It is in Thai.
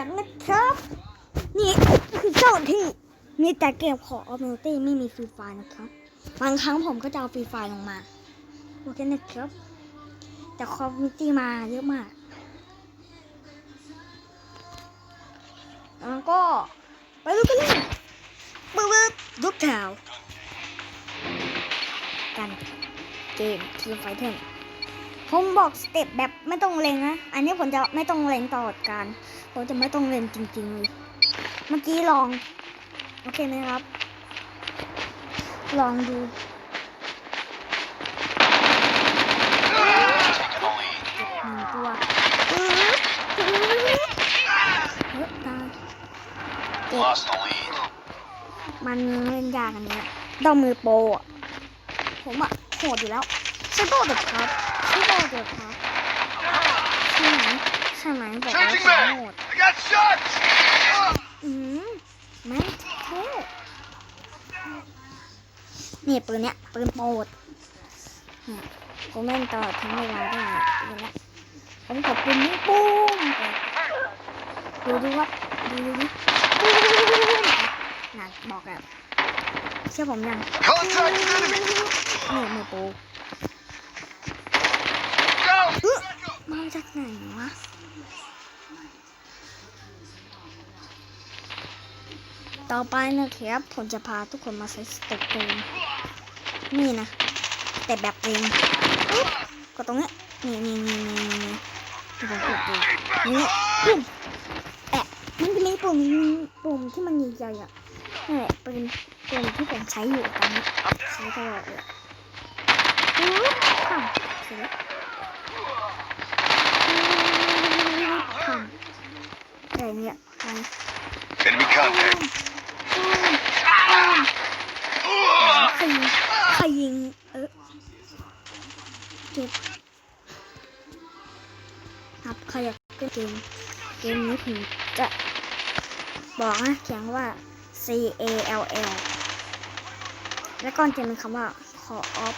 กันนะครับ นี่คือเจ้าที่มีแต่เกมของออฟมิตี้ไม่มีฟรีไฟล์นะครับ บางครั้งผมก็จะเอาฟรีไฟล์ลงมาโอเคนะครับ แต่คอมมิตี้มาเยอะมากแล้วก็ไปดูกันเลยบึ๊บบึ๊บลุกแถวกันเกมทีมไฟเทน ผมบอกสเต็ปแบบไม่ต้องเล็งนะ อันนี้ผมจะไม่ต้องเล็งตลอดการ ผมจะไม่ต้องเล็งจริงๆเลย เมื่อกี้ลอง โอเคไหมครับ ลองดูหนึ่งตัวอื้ออื้อเฮ้ยตายเจ็บมันเล่นยากอันเนี้ยต้องมือโปรผมอะโหดอยู่แล้วใช่โบเด็กครับ ใช่โบเด็กครับใช่ไหมใช่ไหมบอกว่า Changing ใช่โห mag! ด I got shots! อืมแม่งเท่นี่ปืนเนี้ยปืนโปรดเนี่ยผมเล่นตลอดทั้งเวลาได้ปืนเนี้ยผมกดปืนนี้ปุ้มไปดูดูว่าดูดูดิปุ้มน่ะบอกแล้วเชื่อผมยัง Contact enemy! นี่มือโปร Go! เอ๊ะมา จากไหนวะต่อไปนะครับผมจะพาทุกคนมาใช้สเต็ปเองนี่นะสเต็ปแบบเองกดตรงนี้นี่นี่นี่นี่นี่ที่ผมกดดูนี่ปุ่มแปะมันจะมีปุ่มปุ่มที่มันใหญ่ๆอะนั่นแหละเป็นปุ่มที่ผมใช้อยู่ตอนนี้ใช้ตลอดเลยปึ๊บทำเสร็จแล้วปึ๊บทำอะไร เนี่ยอะไร Enemy contact. ใครยิงใครยิงเออเจ็บครับใครอยากเล่นเกมเกมนี้ผมจะบอกนะเขียนว่า C A L L แล้วก่อนจะมีคำว่า Call of